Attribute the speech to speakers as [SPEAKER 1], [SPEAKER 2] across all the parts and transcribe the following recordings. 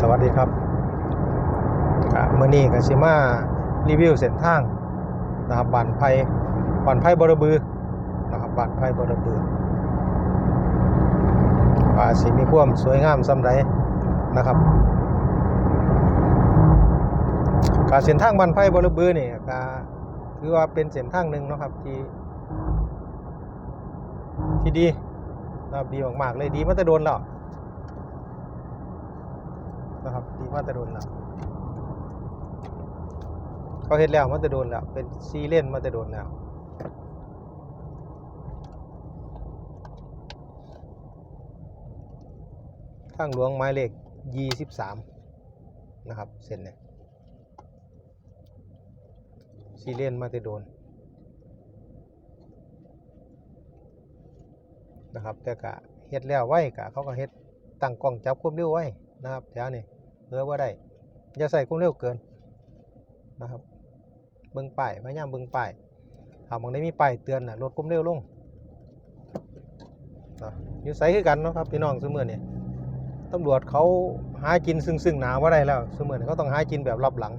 [SPEAKER 1] สวัสดีครับอ่ามื่อนี้ก็สิมารีวิวเส้นทางนะครับบานไผ่บานไผ่บรบือนะครับบานไผ่บรบือว่าสิมีควมสวยงามสำไรนะครับการเส้นทางบานไผ่บรบือนี่ก็ถือว่าเป็นเส้นทางหนึ่งนะครับที่ที่ดีนะครับดีมากๆเลยดีมาแต่โดนแล้ว นะครับดีมาต่โดนแล้วเขาเฮ็ดแล้วมาต่โดนแล้วเป็นซีเล่นมาต่โดนแล้วทางหลวงหมายเลขยี่สิบสามนะครับเส้นเนี่ยซีเล่นมาต่โดนนะครับแต่กะเฮ็ดแล้วไว้กะเขาก็เฮ็ดตั้งกล้องจับความเร็วไว้นะครับแถวนี้ เออว่าได้อย่าใส่ความเร็วเกินนะครับ เบิ่งป้ายพยายามเบิ่งป้ายถ้าบางได้มีป้ายเตือนนะลดความเร็วลงเนาะอยู่ใส่คือกันเนาะครับพี่น้องซุมื้อนี้ตำรวจเขาหากินซึ่งซึ่งหนาว่าได้แล้วซุมื้อนี้เขาต้องหากินแบบรับหลัง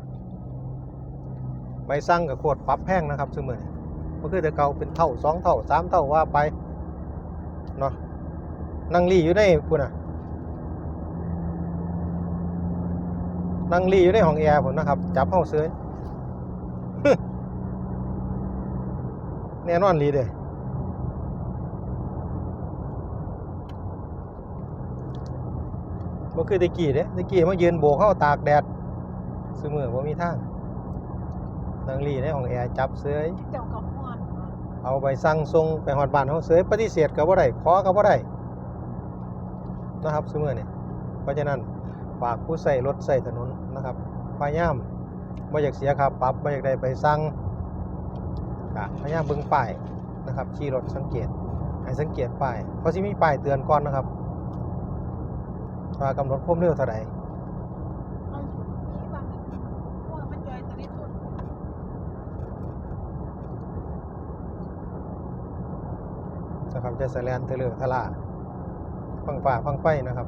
[SPEAKER 1] ใบสั่งกับโคตรปรับแพงนะครับซุมื้อนี้บ่คือแต่เก่าเป็นเท่าสองเท่าสามเท่าว่าไปเนาะนั่งรีอยู่ในพุ่นน่ะ นั่งรีอยู่ในห้องแอร์ผมนะครับ จับเข้าเซยแน่นอนรีเด้บ่คือตะกี้เด้ตะกี้มายืนโบกเข้าตากแดดซื้อมือบ่มีทางนั่งรีในห้องแอร์จับเซย
[SPEAKER 2] เจ้ากับม่อน
[SPEAKER 1] เอาไปสั่งส่งไปฮอดบ้านเฮาเสยปฏิเสธก็บ่ได้ขอก็บ่ได้นะครับซุมื้อนี้เพราะฉะนั้น ฝากผู้ใช้รถใช้ถนนนะครับพยายามบ่อยากเสียค่าปรับบ่อยากได้ไปสั่งก็พยายามเบิ่งป้ายนะครับขี่รถสังเกตให้สังเกตป้ายเพราะสิมีป้ายเตือนก่อนนะครับว่ากำหนดความเร็วเท่าใด
[SPEAKER 2] เอานี่ว่ามันว่ามันย่อยตะลิตุน
[SPEAKER 1] นะครับจะแสแลนเทเลอร์ทะลาฟังฝ่าฟังไฟนะครับ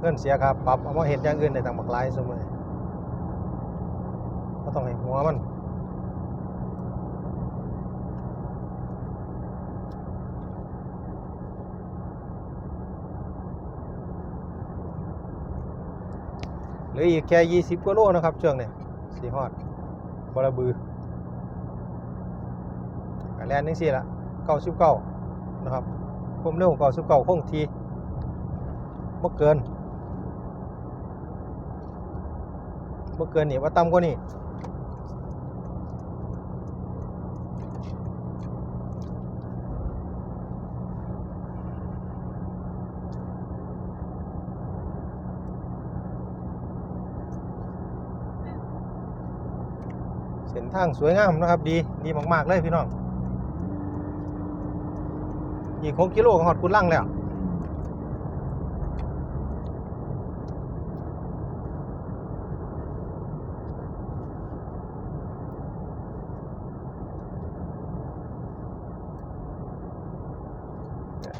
[SPEAKER 1] เงินเสียค่าปรับเอามาเฮ็ดอย่างอื่นได้ต่างบักหลายซุมื้อก็ต้องให้หัวมันหลืออีกแค่ยี่สิบกว่าโลนะครับเช่วงนี้สีฮอดบระบือกัแลนนึงสี่ละเก้าสิบเก้านะครับความเร็วเก้าสิบเก้าคงทีบ่เกิน บ่เกินนี่ว่าต่ำกว่านี่เส้นทางสวยงามนะครับ ดีดีมาก ๆ เลยพี่น้อง อีกหกกิโลก็หอดกุนลังแล้ว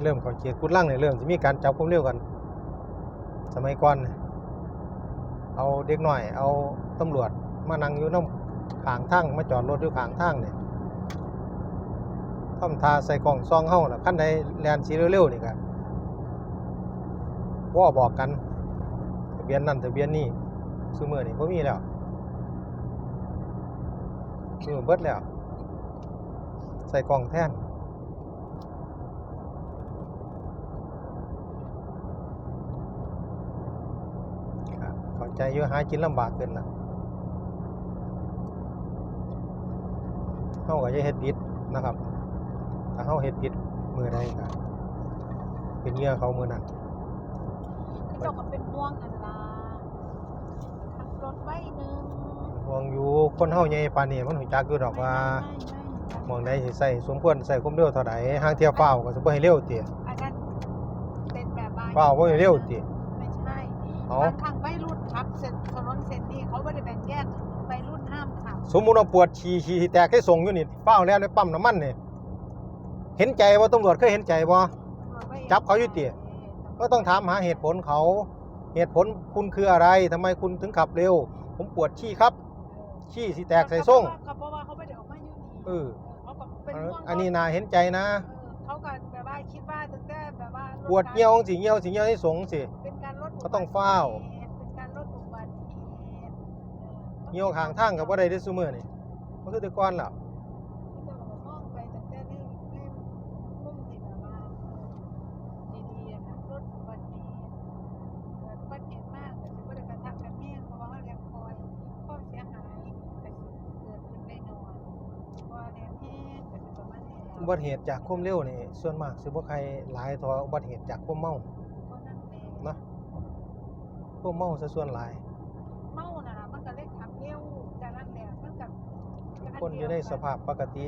[SPEAKER 1] เริ่มก่อนเขียดกุดล่างเนี่ยเริ่มจะมีการจับความเร็วกัน สมัยก่อนเอาเด็กหน่อย เอาตำรวจมานั่งอยู่น้ำขางทางมาจอดรถอยู่ขางทางเนี่ยทำทาใส่กล่องซองเฮ้าน่ะขั้นใดแลนสีเร็วๆนี่ครับว่าบอกกันทะเบียนนั่นทะเบียนนี่ซูเมอร์นี่พ่มีแล้วซูเมอร์เบิดแล้ว ใส่กล่องแท่น ครับ เข้าใจอยู่หากินลำบากเกินนะเฮาก็จะเฮ็ดผิดนะครับ ถ้าเฮาเฮ็ดผิดมือใดก็เป็นเหยื่อเขามือนั้น
[SPEAKER 2] เจ้าก็เป็นม่วงกันล่ะขับรถไว้หนึง
[SPEAKER 1] ห่วงอยู่คนเฮาใหญ่ปานนี้มันหูจักอยู่ดอกว่าหมองใดสิใส่สมควรใส่ความเร็วเท่าใดห่างเที่ยวเฝ้าวก็สิบ่ให้เร็วติ
[SPEAKER 2] อันนั้นเป็นแบบบ้าน
[SPEAKER 1] เฝ้าวบ่ให้เร็วติ
[SPEAKER 2] ไม่ใช่
[SPEAKER 1] เอ้า
[SPEAKER 2] บางครั้งวั มขับ
[SPEAKER 1] สมมุติว่าปวดฉี่ฉี่แตกให้ส่งอยู่นี่เฝ้าวแล้วในปั๊มน้ำมันนี่เห็นใจบ่ตำรวจเคยเห็นใจบ่จับเขาอยู่ติก็ต้องถามหาเหตุผลเขา เหตุผลคุณคืออะไรทำไมคุณถึงขับเร็ว ผมปวดขี้ครับขี้สิแตกใส่ส่ง
[SPEAKER 2] ก็เพราะว่าเขาไม่ได้ออกมาอยู่นี่
[SPEAKER 1] เออ
[SPEAKER 2] เขาก็เป็นห่วง
[SPEAKER 1] อันนี้นาเห็นใจนะ
[SPEAKER 2] เออเขาก็แบบว่าคิดว่าตั้งแต่แบบว่า
[SPEAKER 1] ปวดเหี่ยวสิเหี่ยวสิเหี่ยวให้สงสิ
[SPEAKER 2] เป็นการลด
[SPEAKER 1] ก็ต้องเฝ้า
[SPEAKER 2] เป็นการลดอุบัติเหตุออ
[SPEAKER 1] เหี่ยวข้างทางกับว่าได้ได้ซุมือนี่มันคือแต่ก่อนแล้ว
[SPEAKER 2] ที่จะบอกองไปตั้งแต่นที่แบบว่าดีๆอะนะลดอุบัติเหตุเกิดอุบัติเหตุมากแต่สิบ่ได้กระทำกันแห้งเพราะว่าเลี้ยงคอยความเสียหายก็สิเกิดขึ้นได้น้อยเพราะว่าเลี้ยงแห้งก็สิประมาณนี้แหละ
[SPEAKER 1] อุบัติเหตุจากความเร็วนี่ส่วนมากสิบ่ใครหลายท่าอุบัติเหตุจากความเมา
[SPEAKER 2] นะ
[SPEAKER 1] เนาะความเมาซะส่วนหลาย
[SPEAKER 2] เมาน่ะมันก็เลยขับเร็วจากนั้นแหละมันกับ
[SPEAKER 1] คนอยู่ในสภาพปกติ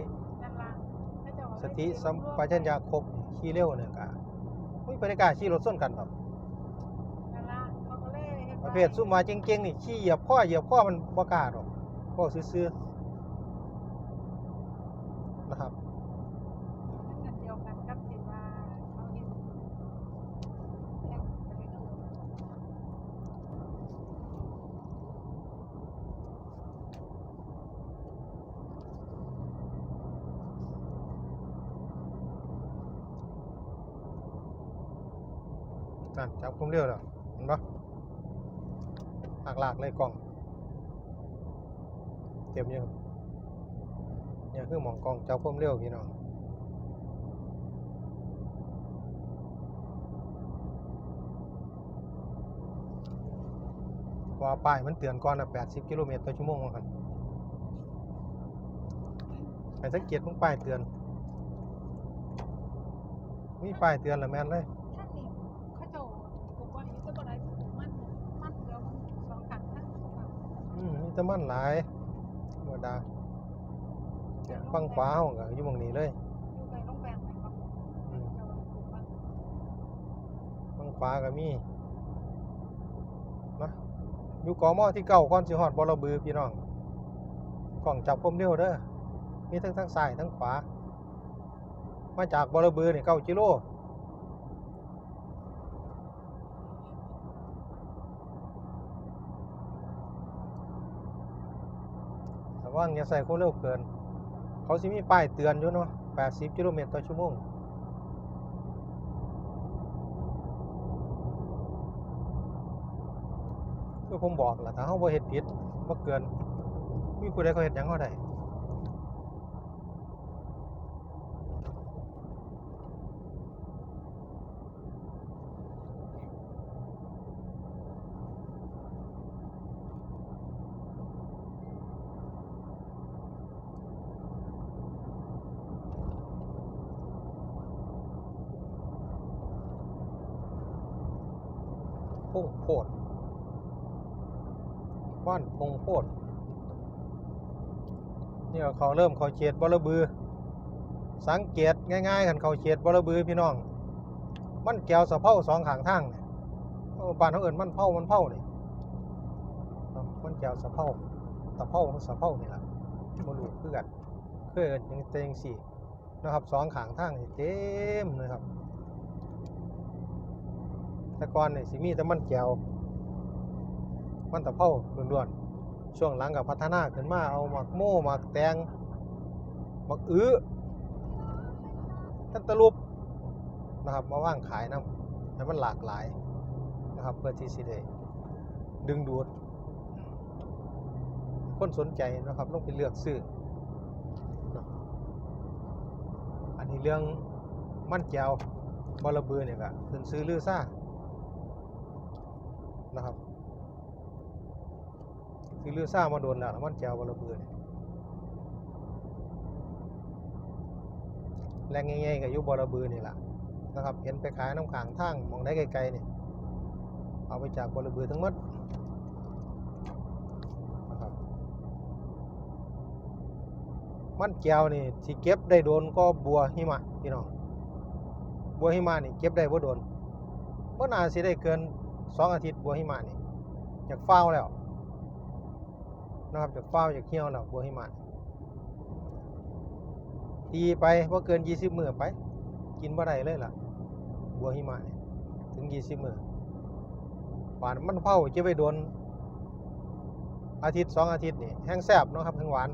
[SPEAKER 1] สติสัมปชัญญะครบขี่เร็วเนี่ยก็อุ้ยบ่ได้กล้าขี่รถส้นกันดอก
[SPEAKER 2] นั่นล่ะเขาก็เลยฮ็ด
[SPEAKER 1] ประเภทซุ่มมาเก่งๆนี่ขี่เหยียบข้อเหยียบข้อมันบ่กล้าดอกข้อซื้อๆนะครับ
[SPEAKER 2] มันเดียวกันกับที่ว่าเขาเห็นแยกไปเลยเออ
[SPEAKER 1] นั่นจับความเร็วแล้วเห็นปะหลากเลยกล้องเต็มยู่เนี่ยคือหมองกล้องจับความเร็วพี่น้องว่าป้ายมันเตือนก่อนนะ80 กิโลเมตรต่อชั่วโมงว่ากันให้สังเกตมึงป้ายเตือน มีป้ายเตือนแล้วแม่นเลย
[SPEAKER 2] ท่านนี่เขาเจ้าบอกว่าอยู่แต่บ่ได้มันมันเดียวมันสองขันทั้งสองขัน
[SPEAKER 1] อืมมีแต่มันหลายธรรมดาเนี่ยฟังขวาเฮาก็อยู่หม่องนี้เลย
[SPEAKER 2] อยู่ไปโรงแรมไหนครับ
[SPEAKER 1] อืม
[SPEAKER 2] เจ้าปลูกมัน
[SPEAKER 1] ฟังขวาก็มีนะอยู่กมที่เก้าก่อนสิฮอดบ่ระบือพี่น้องกล้องจับความเร็วเด้อมีทั้งทางซ้ายทั้งขวา มาจากบ่ระบือนี่9กิโล ว่างอย่าใส่ความเร็วเกิน เขาสิมีป้ายเตือนอยู่เนาะ80กิโลเมตรต่อชั่วโมงคือผมบอกแหละถ้าเขาบ่เห็ดผิดบ่เกิน มีผู้ใดเขาเห็ดหยังเขาได้ พงโพดบ้านพงโพดเนี่ยเขาเริ่มเขาเขตบรบือ สังเกตง่ายๆกันเขาเขตบรบือพี่น้อง มันแก้วสะเพ้าสองขางทางเนี่ยบ้านเขาเอิ้นมันเผามันเผานี่เนาะมันแก้วสะเพ้าตะเผาสะเพ้านี่ล่ะบ่รู้คือนเคยเอิ้นจังแต่จังซี่นะครับสองขางทางเต็มเลยครับ ต่ก่อนนี่สิมีแต่มันแกวมันตะเภาล้วนๆช่วงหลังกับพัฒนาขึ้นมาเอาหมักโม่หมักแตงหมักอื้อกันตะลุบนะครับมาว่างขายน้ำให้มันหลากหลายนะครับเพื่อที่สิได้ดึงดูดคนสนใจนะครับต้องไปเลือกซื้อ อันนี้เรื่องมันแจวบอระเบือเนี่ยก็ขึ้นซื้อลือซ่า นะครับคือลือซ่ามาโดนแล้วมันแจวบระเบือแรงง่ายๆกับยุบอระเบือนี่แหละนะครับ เห็นไปขายน้ำขางทางมองได้ไกลๆนี่เอาไปจากบอระเบือทั้งหมดนะครับมันแก้วนี่ที่เก็บได้โดนก็บัวหิมะพี่น้องบัวหิมะนี่เก็บได้บ่โดนบ่น่าสิได้เกิน สองอาทิตย์บัวหิมะนี่อยากเฝ้าแล้วนะครับจากเฝ้าวจากเหี่ยวแล้วบัวหิมะตีไปบ่เกิน20มื้อไป กินบ่ได้เลยล่ะ บัวหิมะนี่ถึง20มื้อหวานมันเผาจะไปโดน อาทิตย์สองอาทิตย์นี่แห้งแซ่บนะครับแห้งหวาน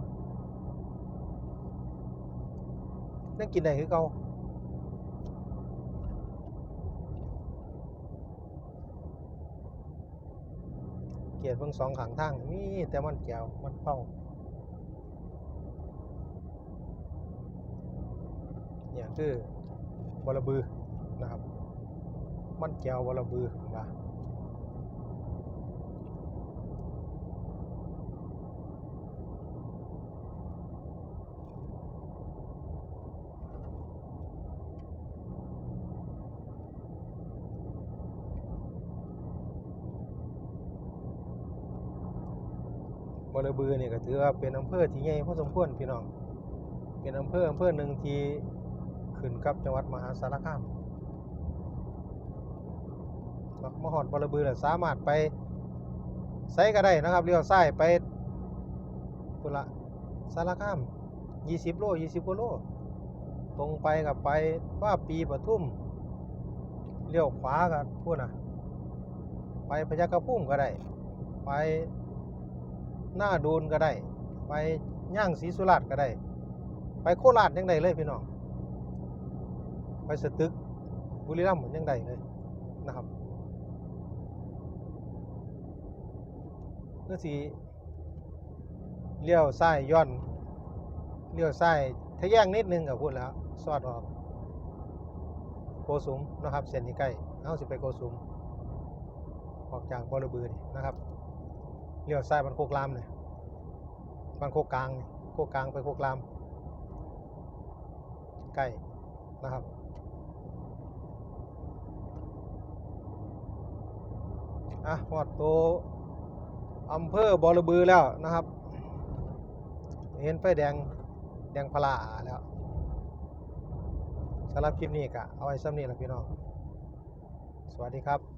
[SPEAKER 1] นั่งกินได้คือเก่า เกตเบิ่งสองขางทางมีแต่มันแก้วมันเป้าเนี่ยคือบรบือนะครับ มันแก้วบรบือนะ บรบือนี่ก็ถือว่าเป็นอำเภอที่ใหญ่พอสมควรพี่น้อง เป็นอำเภออำเภอหนึ่งที่ขึ้นกับจังหวัดมหาสารคามมหอดบรบือน่ะสามารถไปไซก็ได้นะครับเลี้ยวซ้ายไปตุละสารคาม 20 โล 20กว่าโล ตรงไปกับไปว่าปีปทุมเลี้ยวขวากับพูดนะไปพยัคฆพุ่มก็ได้ ไป หน้าดูนก็ได้ ไปย่างศรีสุราษฎร์ก็ได้ ไปโคราชยังได้เลยพี่น้อง ไปสตึกบุรีรัมย์ยังได้เลยนะครับเพื่อสีเลี้ยวซ้ายย้อนเลี้ยวซ้ายทะแยงนิดนึงกับพูดแล้วซอดออก โกสุมนะครับเส้นที่ใกล้เอาสิไปโกสุมออกจากบริบือนี่นะครับ เลี้ยวซ้ายมันโคกรามเนี่ยมันโคกกลางนี่โคกกลางไปโคกรามใกล้นะครับ อะหอดโตวอำเภอบอระบือแล้วนะครับ เห็นไฟแดงแดงพลาแล้วสำหรับคลิปนี้กะเอาไว้ซ้ำนี้แหละพี่น้อง สวัสดีครับ